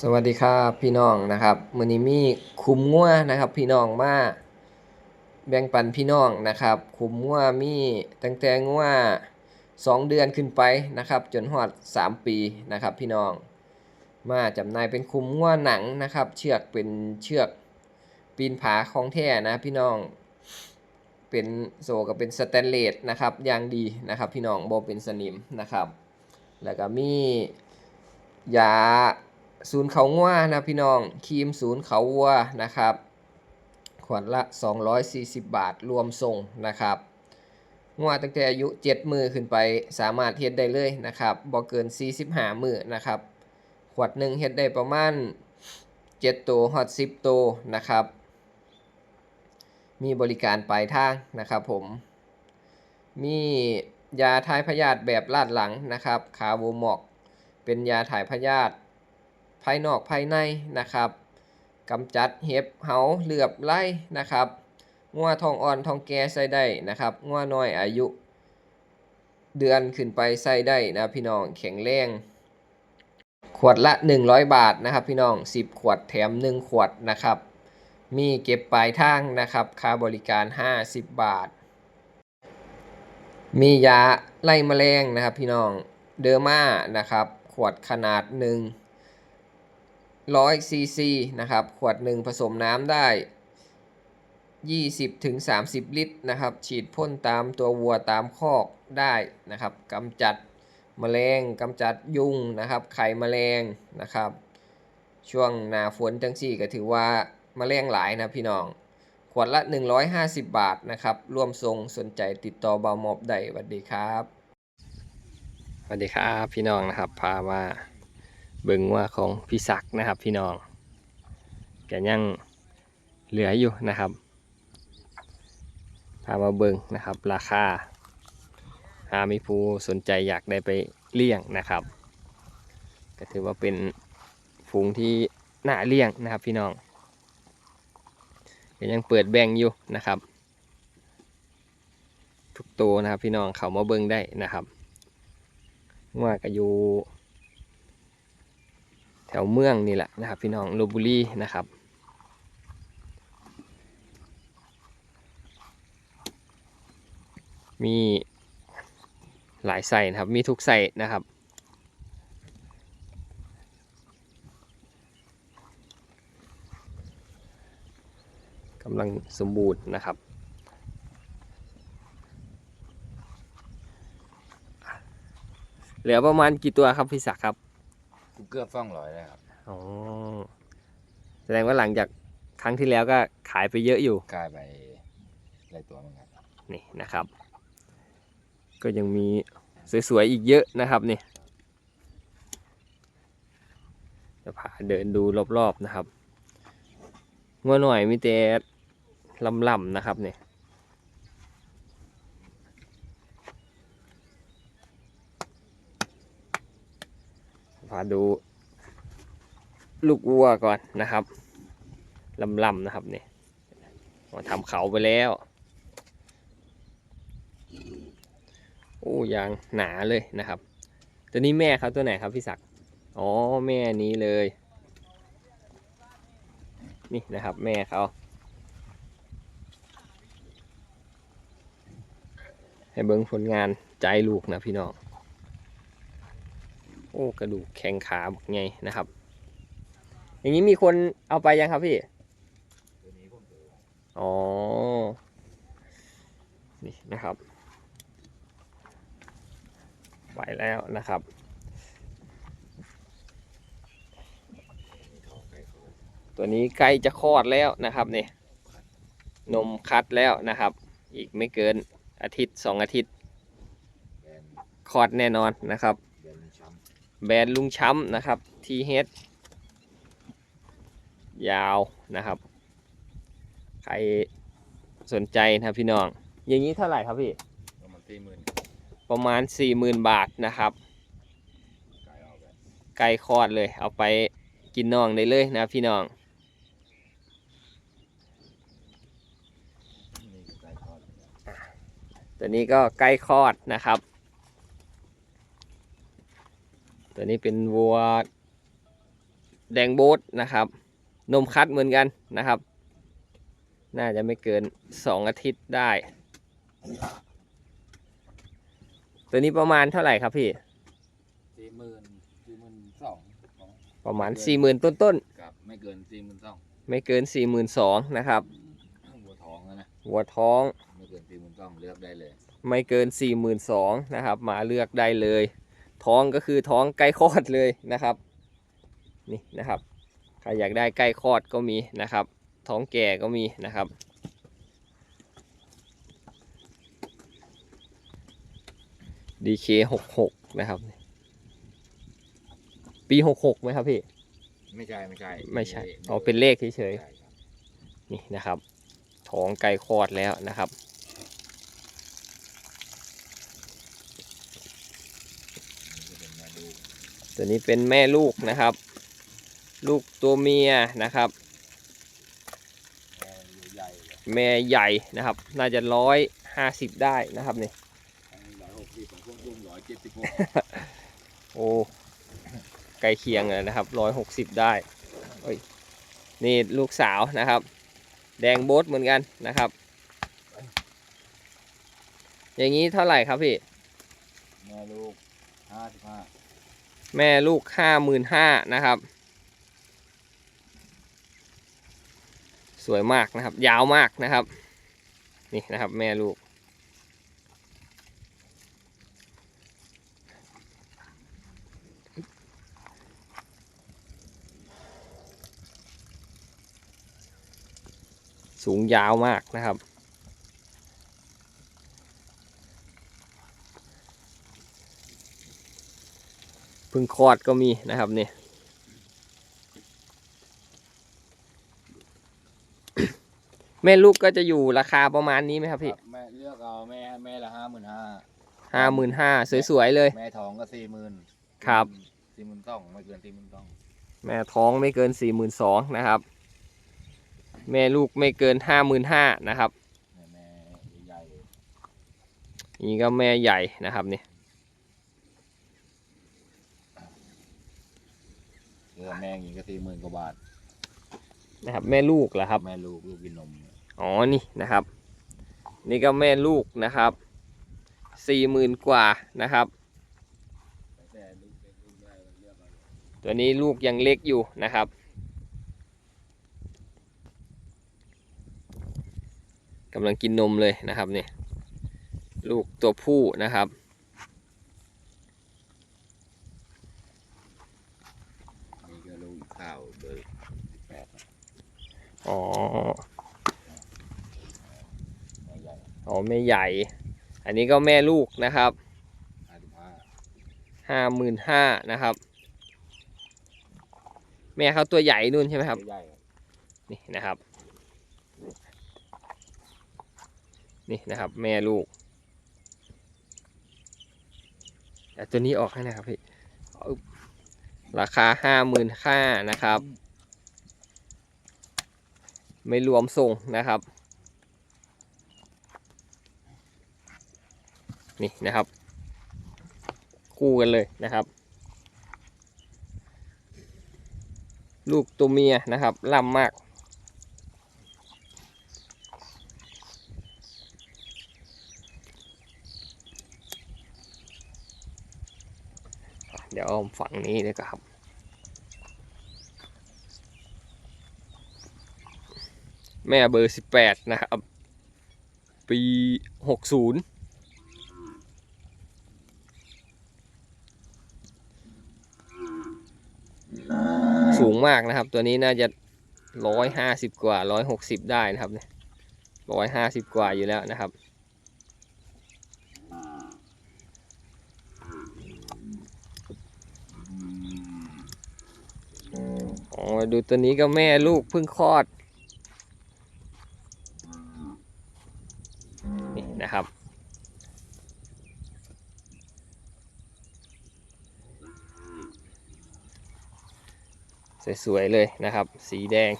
สวัสดีครับพี่น้องนะครับมือนี้มีคุมงัวนะครับ พี่น้องมาแบ่งปันพี่น้องนะครับ คุมงัวมีตั้งแต่งัว2เดือนขึ้นไปนะครับ จนฮอด3ปีนะครับ พี่น้อง มาจำนายเป็นคุมงัวหนังนะครับ เชือกเป็นเชือกปีนผาของแท้นะพี่น้องเป็นโซกับเป็นสแตนเลสนะครับอย่างดีนะครับ พี่น้องโบเป็นสนิมนะครับ แล้วก็มียา ศูนย์เขางัวนะพี่น้องครีมศูนย์เขาวัวนะครับขวดละ 240 บาทรวมส่งนะครับงัวตั้งแต่อายุ 7 มือขึ้นไปสามารถเฮ็ดได้เลยนะครับบ่เกิน 45 มือนะครับ ขวดหนึ่งเฮ็ดได้ประมาณ 7 ตัวฮอด10ตัวนะครับ มีบริการปลายทางนะครับผม มียาถ่ายพยาธิแบบลาดหลังนะครับ คาร์โบมอก เป็นยาถ่ายพยาธิ ภายนอกภายในนะครับกำจัดเห็บเหาเหลือบไล่นะครับงัวทองอ่อนทองแก่ใส่ได้นะครับงัวน้อยอายุ เดือนขึ้นไปใส่ได้นะพี่น้องแข็งแรงขวดละ 100 บาทนะครับพี่น้อง 10 ขวดแถม 1 ขวดนะครับ มีเก็บปลายทางนะครับค่าบริการ 50 บาท มียาไล่แมลงนะครับพี่น้องเดอร์มานะครับ ขวดขนาด 1 100ซีซีนะครับขวดหนึ่งผสมน้ำได้ 20ถึง30 ลิตรนะครับ ฉีดพ่นตามตัววัวตามคอกได้นะครับกำจัดแมลงกำจัดยุงนะครับ ไข่แมลงนะครับ ช่วงหน้าฝนจังสี่ก็ถือว่าแมลงหลายนะพี่น้อง ขวดละ 150 บาทนะครับ ร่วมทรงสนใจติดต่อบาวมอบได้สวัสดีครับสวัสดีครับพี่น้องนะครับ พามา เบิ่งว่าของพี่ศักนะครับพี่น้องแกยังเหลืออยู่นะครับพามาเบิ่งนะครับราคาหามีผู้สนใจอยากได้ไปเลี้ยงนะครับ ก็ถือว่าเป็นฝูงที่น่าเลี้ยงนะครับพี่น้องก็ยังเปิดแบ่งอยู่นะครับ ทุกตัวนะครับพี่น้องเขามาเบิ่งได้นะครับว่าก็อยู่ ถวเมืองนี่แหละนะครับ พี่น้องลบบุรีนะครับมีหลายไส้นะครับ มีทุกไส้นะครับ กำลังสมบูรณ์นะครับ เหลือประมาณกี่ตัวครับพี่ศักดิ์ครับ เกือบฟ้องร้อยเลยครับอ๋อแสดงว่าหลังจากครั้งที่แล้วก็ขายไปเยอะอยู่กลายไปหลายตัวเหมือนกันนี่นะครับ ก็ยังมีสวยๆอีกเยอะนะครับนี่จะพาเดินดูรอบๆนะครับงัวหน่อยมีแต่ลำๆนะครับเนี่ยาดู ลูกวัวก่อนนะครับลำๆนะครับเนี่ยทำเขาไปแล้วโอ้ยางหนาเลยนะครับ ตัวนี้แม่เขาตัวไหนครับพี่ศักดิ์อ๋อแม่นี้เลย นี่นะครับแม่เขาให้เบิ้งผลงานใจลูกนะพี่น้อง โอ้กระดูกแข็งขาบักไงนะครับ อย่างนี้มีคนเอาไปยังครับพี่อ๋อนี่นะครับไปแล้วนะครับตัวนี้ใกล้จะคลอดแล้วนะครับเนี่ยนมคัดแล้วนะครับ อีกไม่เกินอาทิตย์สองอาทิตย์คลอดแน่นอนนะครับ แบรนด์ลุงช้ำนะครับทีเฮดยาวนะครับ ใครสนใจนะครับพี่น้อง อย่างนี้เท่าไหร่ครับพี่ำประมาณสี่หมื่นประมาณ40,000บาทนะครับกายออกกันไก่คลอดเลย เอาไปกินน่องได้เลยนะพี่น้อง นี่ก็ใกล้ทอดเหมือนกันตัวนี้ก็ใกล้คลอดนะครับ ตัวนี้เป็นวัวแดงโบสนะครับ นมคัดเหมือนกันนะครับ น่าจะไม่เกินสองอาทิตย์ได้ ตัวนี้ประมาณเท่าไหร่ครับพี่สี่หมื่นสี่หมื่นสองของประมาณ4ี่หมื่นต้นกับไม่เกินสี่หมื่นสองๆไม่เกิน4ี่หมื่นสองนะครับหัวท้องอะนะหัวท้องไม่เกินสี่หมื่นสองเลือกได้เลย ไม่เกิน4ี่หมื่นสองนะครับ มาเลือกได้เลย ท้องก็คือท้องใกล้คลอดเลยนะครับนี่นะครับใครอยากได้ใกล้คลอดก็มีนะครับ ท้องแก่ก็มีนะครับ DK หกหกนะครับ ปีหกหกไหมครับพี่ ไม่ใช่ไม่ใช่ไม่ใช่เอาเป็นเลขเฉยใช่ครับๆนี่นะครับ ท้องใกล้คลอดแล้วนะครับ นี่จะเป็นแม่ดู ตัวนี้เป็นแม่ลูกนะครับ ลูกตัวเมียนะครับ แม่ใหญ่นะครับ น่าจะร้อยห้าสิบได้นะครับนี่ร้อยหกสิบของพวกรุ่งร้อยเจ็ดสิบหกโอ้ใกล้เคียงเลยนะครับร้อยหกสิบได้เอ้ยนี่ลูกสาวนะครับ แดงโบสเหมือนกันนะครับ อย่างนี้เท่าไหร่ครับพี่แม่ลูกห้าสิบห้า แม่ลูกห้าหมื่นห้านะครับ สวยมากนะครับ ยาวมากนะครับ นี่นะครับแม่ลูก สูงยาวมากนะครับ พึ่งคลอดก็มีนะครับนี่แม่ลูกก็จะอยู่ราคาประมาณนี้ไหมครับพี่ครับแม่เลือกเอาแม่แม่ละห้าหมื่นห้าห้าหมื่นห้าสวยๆเลย แม่ท้องก็สี่หมื่นครับสี่หมื่นสองไม่เกินสี่หมื่นสองแม่ท้องไม่เกินสี่หมื่นสองนะครับ แม่ลูกไม่เกินห้าหมื่นห้านะครับแม่ใหญ่นี่ก็แม่ใหญ่นะครับนี่ เรือแม่อย่างนี้ก็สี่หมื่นกว่าบาทนะครับ แม่ลูกเหรอครับ แม่ลูกลูกกินนมอ๋อนี่นะครับ นี่ก็แม่ลูกนะครับสี่หมื่นกว่านะครับแต่ลูกเล็กลูกได้เลือกเอาตัวนี้ลูกยังเล็กอยู่นะครับ กำลังกินนมเลยนะครับนี่ลูกตัวผู้นะครับ นี่ก็ลูกข้าวเบอร์สิบแปด อ๋อแม่ใหญ่อ๋อแม่ใหญ่ อันนี้ก็แม่ลูกนะครับห้าห้าห้าหมื่นห้านะครับ แม่เขาตัวใหญ่นู่นใช่ไหมครับ นี่นะครับ นี่นะครับ แม่ลูกแต่ตัวนี้ออกให้นะครับพี่ ราคาห้าหมื่นห้านะครับ ไม่รวมส่งนะครับ นี่นะครับ คู่กันเลยนะครับ ลูกตัวเมียนะครับล่ำมากเดี๋ยวเอาฝั่งนี้เลยครับ แม่เบอร์สิบแปดนะครับ ปีหกศูนย์สูงมากนะครับ ตัวนี้น่าจะร้อยห้าสิบกว่าร้อยหกสิบได้นะครับร้อยห้าสิบกว่าอยู่แล้วนะครับ อ๋อ ดูตัวนี้ก็แม่ลูกเพิ่งคลอด สวยๆเลยนะครับ สีแดง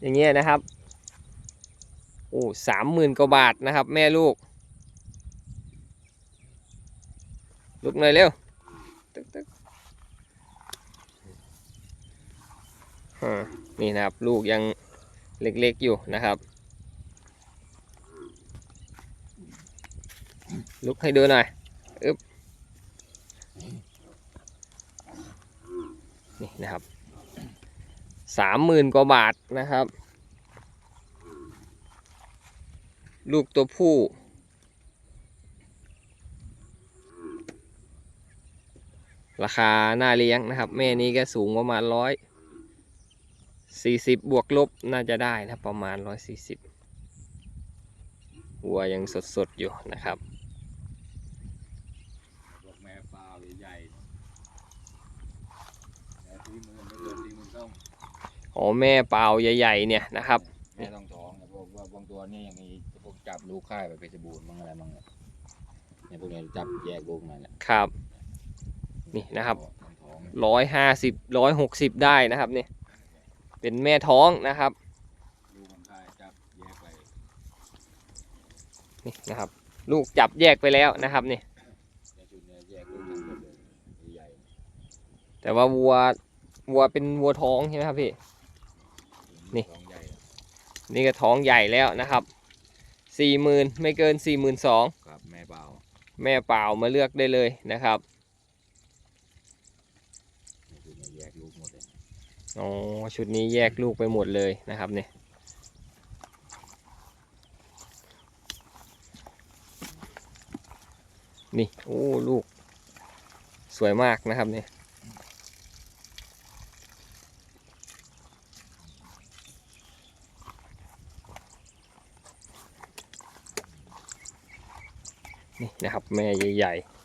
อย่างเงี้ยนะครับโอ้สามหมื่นกว่าบาทนะครับ แม่ลูก ลุกหน่อยเร็วตึ๊กตึ๊กนี่นะครับ ลูกยังเล็กๆอยู่นะครับ ลุกให้ดูหน่อยอึ๊บ นะครับสามหมื่นกว่าบาทนะครับ ลูกตัวผู้ ราคาหน้าเลี้ยงนะครับ แม่นี้ก็สูงประมาณร้อยสี่สิบบวกลบน่าจะได้นะประมาณร้อยสี่สิบวัวยังสดๆอยู่นะครับ พวกแม่ปลาใหญ่ๆแต่ที่มือไม่เกินที่มือต้อง อ๋อแม่เปล่าใหญ่ๆเนี่ยนะครับแม่ต้องท้องนะพวกว่าบางตัวนี่อย่างนี้พวกจับลูกค่ายไปเพชรบูรณ์มั่งอะไรมั่งเนี่ยเนี่ยพวกนี้จับแยกลูกมาแหละครับ นี่นะครับต้องท้องร้อยห้าสิบร้อยหกสิบได้นะครับเนี่ยเป็นแม่ท้องนะครับลูกมันค่ายจับแยกไปนี่นะครับ ลูกจับแยกไปแล้วนะครับนี่ในชุดเนี้ยแยกลูกทั้งหมดเลยใหญ่แต่ว่าวัววัวเป็นวัวท้องใช่ไหมครับพี่ๆ นี่ท้องใหญ่อะนี่ก็ท้องใหญ่แล้วนะครับสี่หมื่นไม่เกินสี่หมื่นสองครับแม่เปล่าแม่เปล่ามาเลือกได้เลยนะครับในชุดเนี้ยแยกลูกหมดเลยอ๋อชุดนี้แยกลูกไปหมดเลยนะครับเนี่ยนี่โอ้ลูกสวยมากนะครับเนี่ย นี่นะครับ แม่ใหญ่ๆ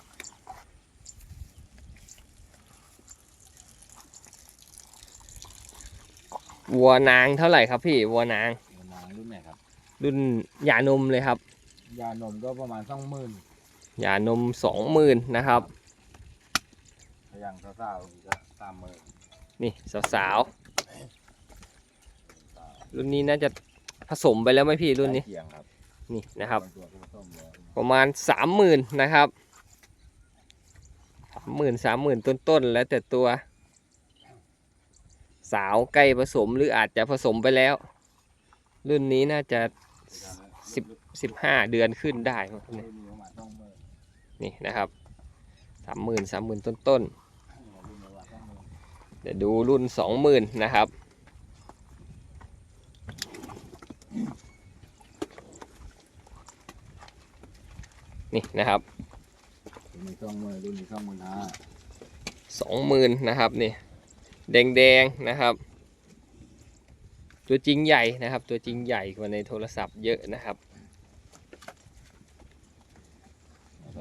วัวนางเท่าไหร่ครับพี่วัวนางมันนางรุ่นไหนครับ รุ่นหยานมเลยครับ ยานมก็ประมาณสองหมื่นหยานมสองหมื่นนะครับ ถ้ายังสาวๆก็สามหมื่นนี่สาวๆรุ่นนี้น่าจะผสมไปแล้วไหมพี่รุ่นนี้ ใกล้เคียงครับ นี่นะครับบางตัวก็ผสมแล้วประมาณสามหมื่นนะครับสามหมื่นสามหมื่นต้นๆ แล้วแต่ตัว สาวใกล้ผสมหรืออาจจะผสมไปแล้ว รุ่นนี้น่าจะสิบสิบห้าเดือนขึ้นได้มั้งครับรุ่เนี่ยนนี้ประมาณสองหมื่นนี่นะครับสามหมื่นสามหมื่นต้นรุ่นนี้ประมาณสองหมื่นๆเดี๋ยวดูรุ่นสองหมื่นนะครับ นี่นะครับรุ่นนี้สองหมื่นรุ่นนี้สองหมื่นห้าสองหมื่นนะครับนี่แดงแดงๆนะครับ ตัวจริงใหญ่นะครับ ตัวจริงใหญ่กว่าในโทรศัพท์เยอะนะครับ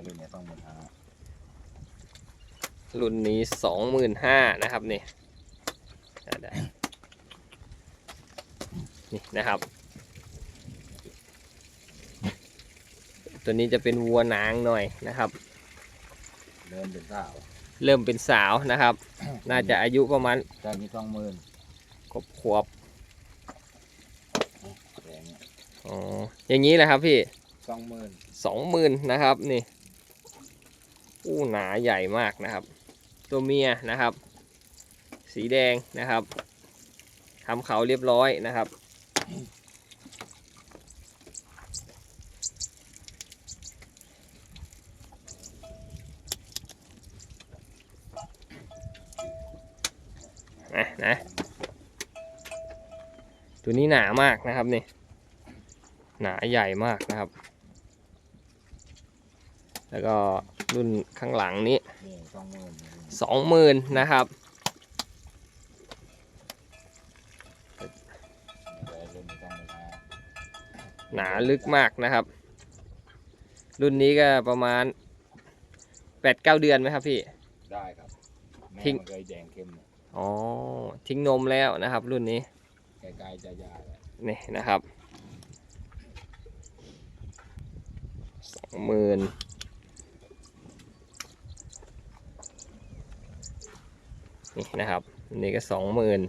รุ่นนี้สองหมื่นห้ารุ่นนี้สองหมื่นห้านะครับนี่นี่นะครับ ตัวนี้จะเป็นวัวนางหน่อยนะครับ เริ่มเป็นสาวเริ่มเป็นสาวนะครับ น่าจะอายุประมาณแต่นี้สองหมื่นขวบขวบแดงเนี่ยอ๋ออย่างนี้แหละครับพี่สองหมื่นสองหมื่นนะครับนี่อู้หนาใหญ่มากนะครับ ตัวเมียนะครับ สีแดงนะครับทำเขาเรียบร้อยนะครับ นะนะตัวนี้หนามากนะครับนี่หนาใหญ่มากนะครับ แล้วก็รุ่นข้างหลังนี้นี่สองหมื่นสองหมื่นนะครับรุ่นนี้สองหมื่นห้าหนาลึกมากนะครับ รุ่นนี้ก็ประมาณแปดเก้าเดือนไหมครับพี่ ได้ครับ แม่ทิ้งมันเคยแดงเข้มเนี่ย อ๋อ ทิ้งนมแล้วนะครับ รุ่นนี้ใกล้ๆจะยาแล้วนี่นะครับสองหมื่นนี่นะครับอันนี้ก็สองหมื่น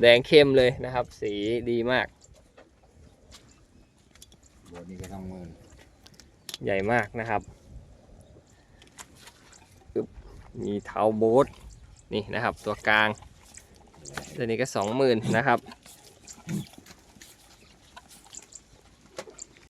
แดงเข้มเลยนะครับ สีดีมากตัวนี้ก็สองหมื่นใหญ่มากนะครับอึ๊บมีเท้าโบ๊ท นี่นะครับตัวกลางตัวนี้ก็สองหมื่นนะครับ